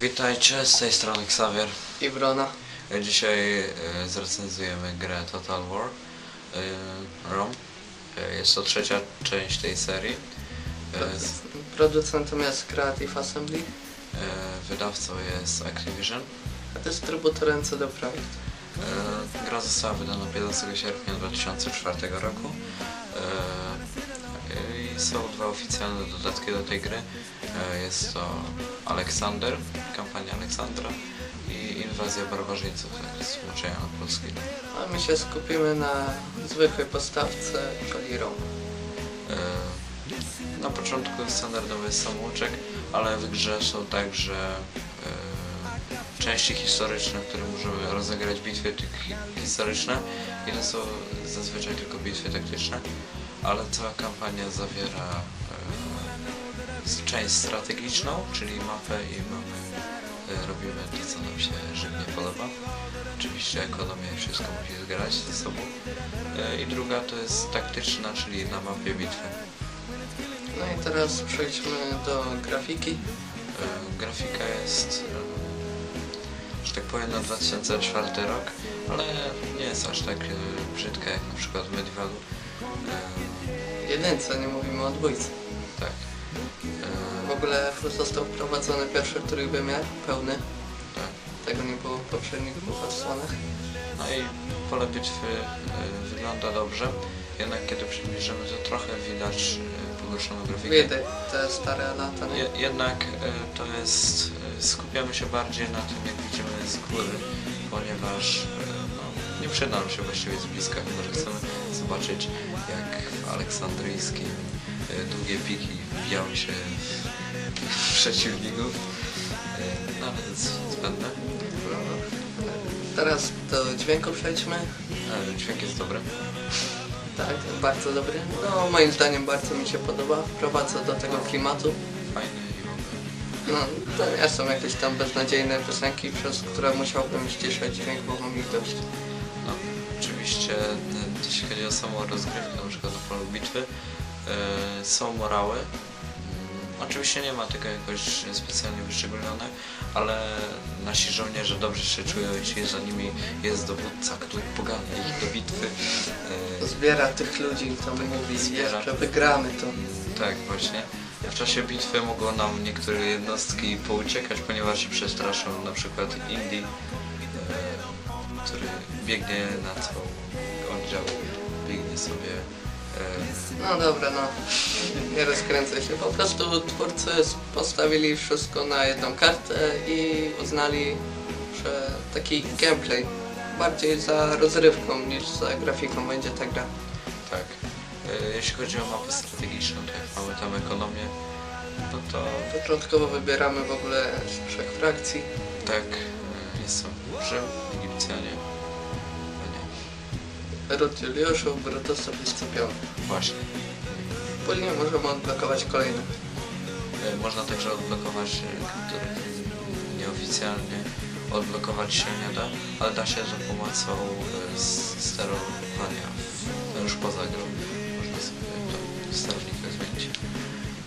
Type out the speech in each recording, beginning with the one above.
Witajcie, z tej strony Xavier. I Wrona. Dzisiaj e, zrecenzujemy grę Total War e, ROM. E, Jest to trzecia część tej serii. Producentem jest Creative Assembly, Wydawcą jest Activision. a dystrybutorem CD Projekt. Gra została wydana 15 sierpnia 2004 roku. I są dwa oficjalne dodatki do tej gry. E, Jest to Aleksander, kampania Aleksandra i Inwazja barbarzyńców, tak na polski. A my się skupimy na zwykłej postawce, czyli ROM. E, Na początku standardowy jest samouczek, ale w grze są także e, części historyczne, które możemy rozegrać bitwy historyczne i to są zazwyczaj tylko bitwy taktyczne, ale cała kampania zawiera część strategiczną, czyli mapę i mamy, e, robimy to, co nam się żywnie podoba. Oczywiście ekonomia i wszystko musi zgrać ze sobą. E, I druga to jest taktyczna, czyli na mapie bitwy. No i teraz przejdźmy do grafiki. E, Grafika jest, że tak powiem, na 2004 rok, ale nie jest aż tak brzydka jak na przykład w Medievalu. Jedynce, nie mówimy o dwójce. W ogóle został wprowadzony pierwszy trójwymiar, pełny. tak. Tego nie było w poprzednich dwóch odsłonach. No i pole bitwy e, wygląda dobrze, jednak kiedy przybliżymy to trochę widać e, pogorszoną grafikę. Widać te stare lata, nie? Je, jednak e, to jest, e, skupiamy się bardziej na tym, jak widzimy z góry, ponieważ e, no, nie przyda nam się właściwie z bliska, chyba że chcemy zobaczyć, jak w aleksandryjskim e, długie piki wbijały się w przeciwników. E, Nawet zbędne. No. Teraz do dźwięku przejdźmy. E, Dźwięk jest dobry. Tak, bardzo dobry. No moim zdaniem bardzo mi się podoba. Wprowadza do tego klimatu. Fajny i w ogóle. No, to nie są jakieś tam beznadziejne piosenki, przez które musiałbym ściszać dźwięk, bo mam ich dość. No, oczywiście, e, jeśli chodzi o samą rozgrywkę, na przykład na polu bitwy, e, są morały. Oczywiście nie ma tego jakoś specjalnie wyszczególnione, ale nasi żołnierze dobrze się czują, jeśli za nimi jest dowódca, który pogania ich do bitwy. E, Zbiera tych ludzi, to mówi, Zbiera. jeszcze wygramy to. Tak, właśnie. W czasie bitwy mogą nam niektóre jednostki pouciekać, ponieważ się przestraszą, na przykład Indii, e, który biegnie na cały oddział, biegnie sobie. E, No dobra, no. Nie rozkręcę się. Po prostu twórcy postawili wszystko na jedną kartę i uznali, że taki gameplay bardziej za rozrywką niż za grafiką będzie ta gra. tak. E, jeśli chodzi o mapę strategiczną, to jak mamy tam ekonomię, no to Początkowo wybieramy w ogóle z trzech frakcji. tak, e, jest są Rzym, Egipcjanie, Juliuszów, Brutosów i Scypion. właśnie. Później możemy odblokować kolejne. E, Można także odblokować, e, który nieoficjalnie odblokować się nie da, ale da się za pomocą e, sterowania w- już poza grą. Można sobie to w sterownikach zmienić.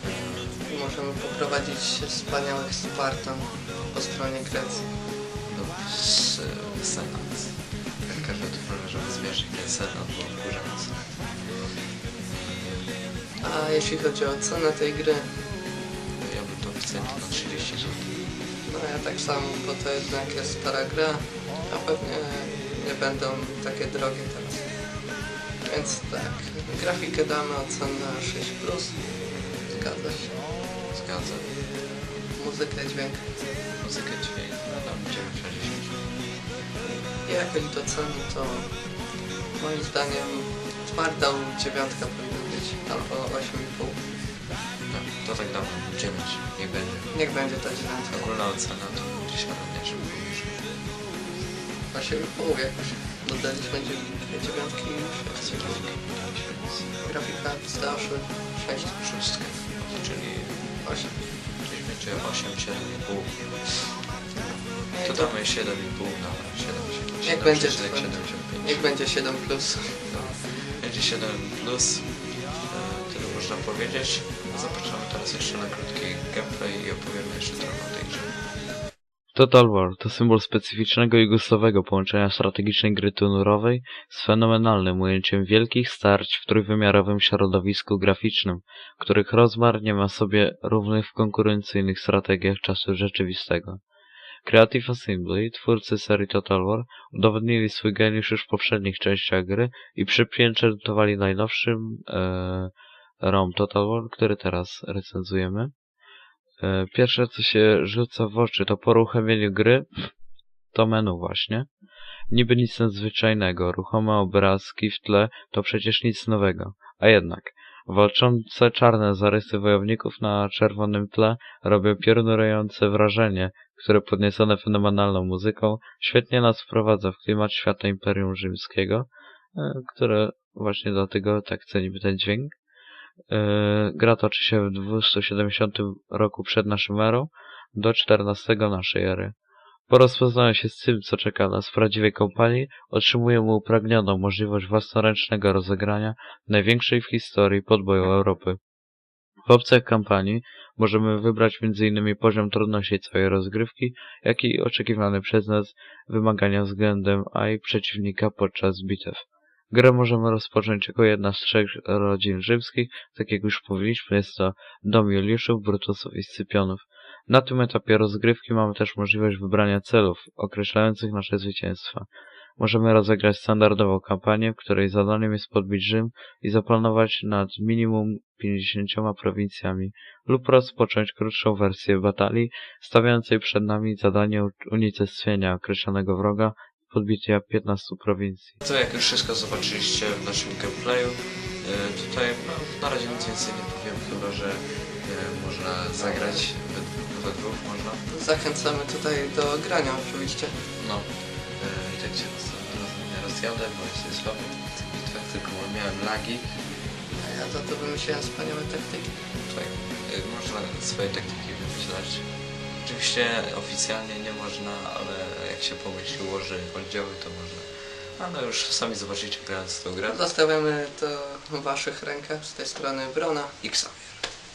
E, możemy poprowadzić wspaniałych Spartan po stronie Grecji. No, s- e, senat. Każdy to żeby zmierzyć ten wkurzający. A jeśli chodzi o cenę tej gry, Ja bym to wycenił na 30 zł. no ja tak samo, bo to jednak jest stara gra, a pewnie nie będą takie drogie teraz. Więc tak, grafikę damy ocenę 6+, zgadza się. Zgadzam. Muzykę, dźwięk. Muzykę dźwięk, no dam 9 na 10. I jakoś do ceny to moim zdaniem twarda dziewiątka powinna być, albo 8,5. Tak, to tak dam 9, niech będzie. Niech będzie ta dziewiątka. Ogólna ocena to gdzieś również mówisz. 8,5 jakoś. Dodaliśmy dziew- dziewiątki i sześć. Grafika starszy 6, Szóstkę, czyli 8. gdzieś będzie 8, 7,5. To damy 7,5 na 7, 7, Niech będzie 7, to- 7, 7, Niech będzie 7 plus. Będzie 7 plus, e, tyle można powiedzieć. Zapraszamy teraz jeszcze na krótki gameplay i opowiemy jeszcze trochę o tej grze. Total War to symbol specyficznego i gustowego połączenia strategicznej gry tunurowej z fenomenalnym ujęciem wielkich starć w trójwymiarowym środowisku graficznym, których rozmiar nie ma sobie równych w konkurencyjnych strategiach czasu rzeczywistego. Creative Assembly, twórcy serii Total War, udowodnili swój geniusz już w poprzednich częściach gry i przypieczętowali najnowszym e, ROM Total War, który teraz recenzujemy. E, Pierwsze, co się rzuca w oczy, to po uruchomieniu gry, to menu właśnie. Niby nic nadzwyczajnego, ruchome obrazki w tle to przecież nic nowego. A jednak, walczące czarne zarysy wojowników na czerwonym tle robią piorunujące wrażenie, które podniecone fenomenalną muzyką świetnie nas wprowadza w klimat świata Imperium Rzymskiego, e, które właśnie dlatego tak cenimy ten dźwięk. E, Gra toczy się w 270 roku przed naszą erą do 14 naszej ery. Po rozpoznaniu się z tym, co czeka nas w prawdziwej kompanii, otrzymujemy upragnioną możliwość własnoręcznego rozegrania największej w historii podboju Europy. W opcjach kampanii możemy wybrać m.in. poziom trudności całej rozgrywki, jak i oczekiwane przez nas wymagania względem AI przeciwnika podczas bitew. Grę możemy rozpocząć jako jedna z trzech rodzin rzymskich, tak jak już mówiliśmy, jest to dom Juliuszów, Brutusów i Scypionów. Na tym etapie rozgrywki mamy też możliwość wybrania celów określających nasze zwycięstwa. Możemy rozegrać standardową kampanię, w której zadaniem jest podbić Rzym i zaplanować nad minimum 50 prowincjami, lub rozpocząć krótszą wersję batalii, stawiającej przed nami zadanie unicestwienia określonego wroga i podbicia 15 prowincji. To jak już wszystko zobaczyliście w naszym gameplayu, tutaj no, na razie nic więcej nie powiem, chyba że e, można zagrać we, dwóch, można. Zachęcamy tutaj do grania oczywiście. No. E, I tak nie rozjadę, bo jest słabo w tych bitwach, tylko miałem lagi. A ja za to wymyśliłem wspaniałe taktyki. Tak, e, można swoje taktyki wymyślać. Oczywiście oficjalnie nie można, ale jak się pomyśli, ułoży oddziały, to można. A no już sami zobaczycie grając w tą grę. Zostawiamy to waszych rękach z tej strony Brona. Xavier.